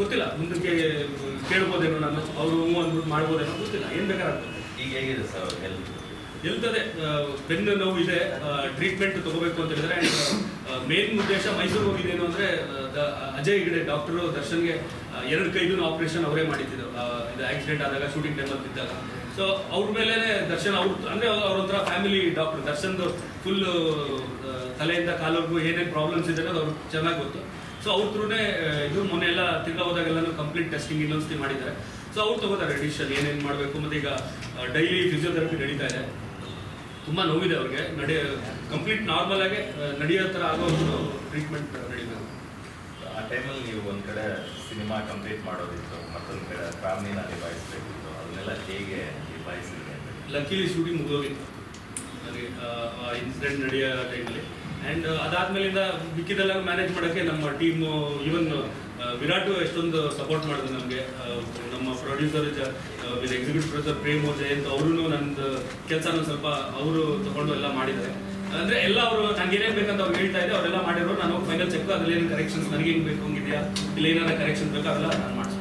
ಗೊತ್ತಿಲ್ಲ. ಮುಂದಕ್ಕೆ ಕೇಳ್ಬೋದೇನೋ ನಾನು ಅವರು ಹ್ಞೂ ಅಂದ್ಬಿಟ್ಟು ಮಾಡ್ಬೋದೇನೋ ಗೊತ್ತಿಲ್ಲ. ಏನು ಬೇಕಾಗುತ್ತೆ? ಈಗ ಹೇಗಿದೆ ಸರ್ ಹೆಲ್ತ್ ಎಲ್ತದೆ ಬೆನ್ನು ನೋವು ಇದೆ. ಟ್ರೀಟ್ಮೆಂಟ್ ತಗೋಬೇಕು ಅಂತ ಹೇಳಿದ್ರೆ ಮೇನ್ ಉದ್ದೇಶ ಮೈಸೂರು ಹೋಗಿದ್ದೇನು ಅಂದ್ರೆ ಅಜಯ್ ಹೆಗಡೆ ಡಾಕ್ಟರು ದರ್ಶನ್ಗೆ ಎರಡು ಕೈದು ಆಪರೇಷನ್ ಅವರೇ ಮಾಡಿದ್ರು. ಇದು ಆಕ್ಸಿಡೆಂಟ್ ಆದಾಗ ಶೂಟಿಂಗ್ ಟೈಮಲ್ಲಿ ಇದ್ದಾಗ ಸೊ ಅವ್ರ ಮೇಲೆ ದರ್ಶನ್ ಅವ್ರ ಅಂದ್ರೆ ಅವ್ರ ಒಂಥರ ಫ್ಯಾಮಿಲಿ ಡಾಕ್ಟರ್ ದರ್ಶನ್ದು ಫುಲ್ ತಲೆಯಿಂದ ಕಾಲವರೆಗೂ ಏನೇನು ಪ್ರಾಬ್ಲಮ್ಸ್ ಇದೆ ಅನ್ನೋದು ಅವ್ರಿಗೆ ಚೆನ್ನಾಗಿ ಗೊತ್ತು. ಸೊ ಅವ್ರ ಥ್ರೂನೇ ಇದು ಮೊನ್ನೆ ಎಲ್ಲ ತಿರ್ಗಾ ಹೋದಾಗೆಲ್ಲನೂ ಕಂಪ್ಲೀಟ್ ಟೆಸ್ಟಿಂಗ್ ಇನ್ನೊಂದ್ಸತಿ ಮಾಡಿದ್ದಾರೆ. ಸೊ ಅವ್ರು ತಗೋತಾರೆ ಅಡಿಷನ್ ಏನೇನು ಮಾಡಬೇಕು ಮತ್ತೆ ಈಗ ಡೈಲಿ ಫಿಸಿಯೋಥೆರಪಿ ನಡೀತಾ ಇದೆ. ತುಂಬಾ ನೋವಿದೆ ಅವ್ರಿಗೆ. ನಡೆ ಕಂಪ್ಲೀಟ್ ನಾರ್ಮಲ್ ಆಗಿ ನಡೆಯೋ ಥರ ಆಗೋಷ್ಟು ಟ್ರೀಟ್ಮೆಂಟ್ ನಡೀಬೇಕು ಆ ಟೈಮಲ್ಲಿ ನೀವು ಒಂದು ಕಡೆ ಸಿನಿಮಾ ಕಂಪ್ಲೀಟ್ ಮಾಡೋದಿತ್ತು ಮತ್ತೊಂದು ಕಡೆ ಫ್ಯಾಮಿಲಿನ ನಿಭಾಯಿಸ್ಬೇಕಿತ್ತು ಅದನ್ನೆಲ್ಲ ಹೇಗೆ ನಿಭಾಯಿಸಿದೆ ಲಕ್ಕಿಲಿ ಶೂಟಿಂಗ್ ಮುಗಿದೋಗಿತ್ತು. ನನಗೆ ಇನ್ಸಿಡೆಂಟ್ ನಡೆಯೋ ಟೈಮಲ್ಲಿ ಆ್ಯಂಡ್ ಅದಾದ್ಮೇಲಿಂದ ಮಿಕ್ಕಿದೆಲ್ಲ ಮ್ಯಾನೇಜ್ ಮಾಡೋಕ್ಕೆ ನಮ್ಮ ಟೀಮು ಈವನ್ ವಿರಾಟ್ ಎಷ್ಟೊಂದು ಸಪೋರ್ಟ್ ಮಾಡಿದ್ರು ನಮಗೆ. ನಮ್ಮ producer executive producer Prem Jayanth ಅವರು ನಂದು ಕೆಲಸನ ಸ್ವಲ್ಪ ಅವರು ತಗೊಂಡು ಎಲ್ಲ ಮಾಡಿದ್ದಾರೆ. ಅಂದ್ರೆ ಎಲ್ಲ ಅವರು ನಂಗೆ ಏನೇನು ಬೇಕಂತ ಅವ್ರು ಹೇಳ್ತಾ ಇದ್ದೆ ಅವರೆಲ್ಲ ಮಾಡಿರೋ ನಾನು ಫೈನಲ್ ಚೆಕ್ ಅದ್ರಲ್ಲಿ ಏನು ಕರೆಕ್ಷನ್ಸ್ ನನಗೆ ಬೇಕು, ಹಂಗಿದೆಯಾ, ಇಲ್ಲ ಏನಾರ ಕರೆಕ್ಷನ್ ಬೇಕು, ಅದೆಲ್ಲ ನಾನು ಮಾಡ್ತೀನಿ